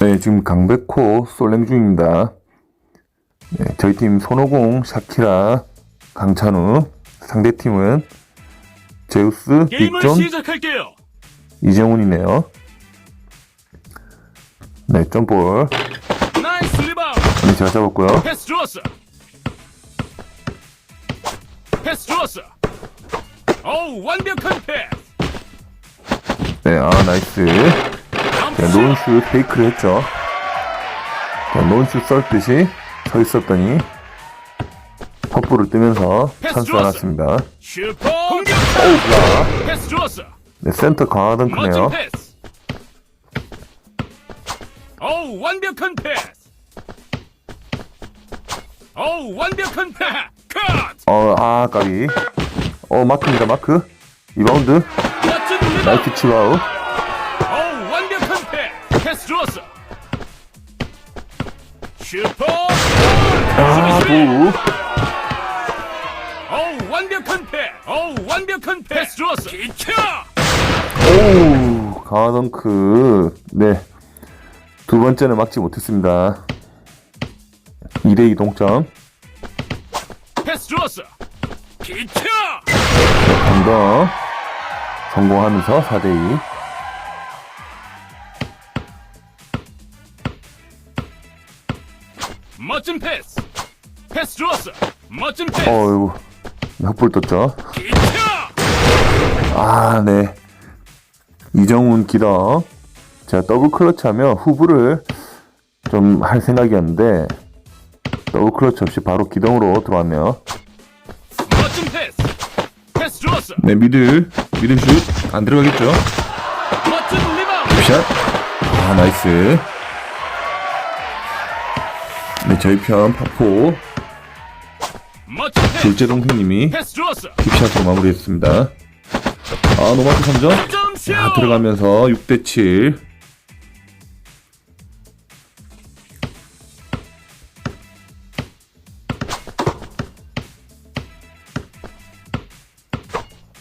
네, 지금 강백호 솔랭 중입니다. 네, 저희 팀 손오공, 샤키라, 강찬우, 상대 팀은 제우스, 빅존. 이재훈이네요. 네, 점볼. 네, 잘 잡았고요. 패스 좋았어. 패스 좋았어. 어우 완벽한 패스. 네, 아, 나이스. 네, 슛. 논슛 페이크를 했죠. 자, 논슛 썰듯이 서 있었더니 퍼프를 뜨면서 패스 찬스 좋았어. 나왔습니다. 슈퍼 공격. 오우야. 패스 좋았어. 네, 센터 강하던 크네요. 어우 완벽한 패스. 어우 완벽한 패스. 컷. 어, 아, 까비. 어, 마크입니다, 마크. 리바운드. 나이트 치바우. 좋았어. 슈퍼. 아, 부. 어우 완벽한 패스. 어우 완벽한 패스 좋았어. 비켜. 오우, 강하덩크. 네. 두 번째는 막지 못했습니다. 2대2 동점. 패스 좋았어. 비켜. 한더 성공하면서 4대2. 멋진 패스. 패스 좋았어. 멋진 패스. 어이구. 흑볼 떴죠. 아, 네. 이정훈 기덕. 제가 더블 클러치 하면 후브를 좀 할 생각이었는데, 더블 클러치 없이 바로 기동으로 들어왔네요. 멋진 패스. 패스 좋았어. 네, 미들. 미들 슛. 안 들어가겠죠? 멋진 리바운드. 샷. 아, 나이스. 네, 저희 편 파포. 둘째 동생님이. 킵샷으로 마무리했습니다. 아, 노마트 3점. 점슛. 자, 들어가면서 6대7.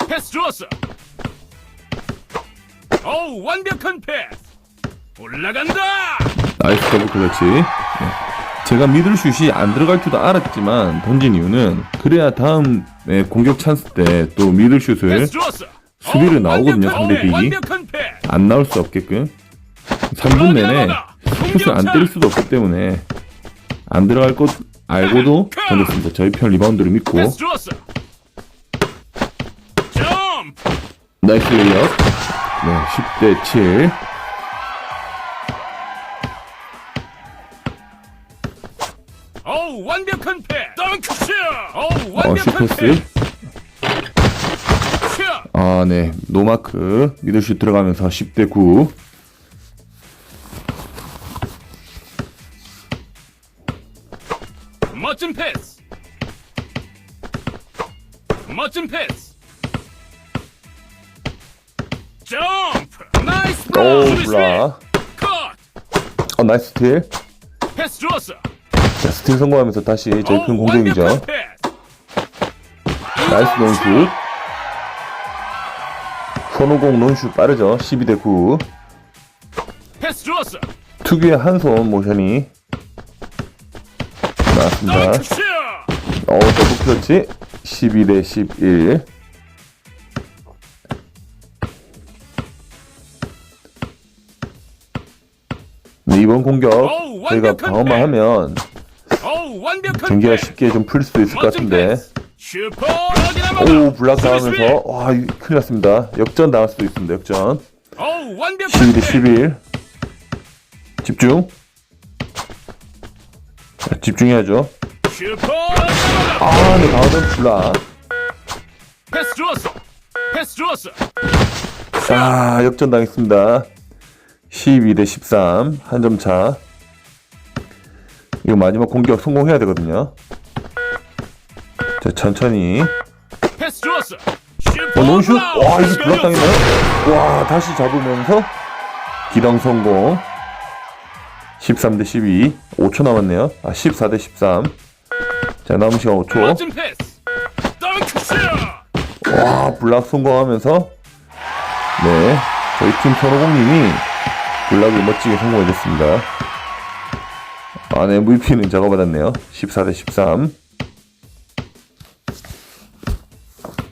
패스 좋았어. 어우 완벽한 패스. 올라간다. 나이스 더블 클러치. 네. 제가 미들슛이 안 들어갈 줄도 알았지만 던진 이유는 그래야 다음 네, 공격 찬스 때 또 미들슛을. 수비를 어우, 나오거든요, 상대. 빅이. 안 나올 수 없게끔 3분 내내 슛을 안 때릴 수도 없기 때문에 안 들어갈 것 알고도 던졌습니다. 저희 편 리바운드를 믿고. 나이스 레이업. 네, 10대 7. 어우 완벽한 패스. 덩크슛. 어우 어, 완벽한 슈퍼스. 슛. 아, 네. 노마크 미들슛 들어가면서 10대 9. 멋진 패스. 멋진 패스. 점프. 나이스 오. 수비, 수비. 블라. 컷. 어, 나이스 스틸. 패스 좋았어. 자, 스틸 성공하면서 다시 저희 편 어우, 공격이죠. 패스. 나이스 논슛. 손오공 논슛 빠르죠. 12대 9. 패스 좋았어. 특유의 한 손 모션이 나왔습니다. 어, 더블 클러치. 12대 11. 네, 이번 공격 어우, 저희가 방어만. 하면 경기가. 쉽게 좀 풀 수도 있을 것 같은데. 오 블락. 당하면서 와 큰일 났습니다 역전 당할 수도 있습니다 역전 어우 완벽한 12대 패스. 11 집중 자, 집중해야죠. 아네 다음은 블락 패스 좋았어. 패스 좋았어. 아 역전 당했습니다 12대 13 한 점차 이거 마지막 공격 성공해야 되거든요 자 천천히 패스 좋았어. 슈퍼. 어 논슛 브라운. 와 이거 블락 당했나요? 와 다시 잡으면서 기당 성공 13 대 12 5초 남았네요 아 14 대 13 자 남은 시간 5초 멋진 패스. 덩크슛. 와 블락 성공하면서 네 저희 팀 선호공님이 블락이 멋지게 성공해줬습니다. 아, 네, MVP는 저가 받았네요. 14대 13.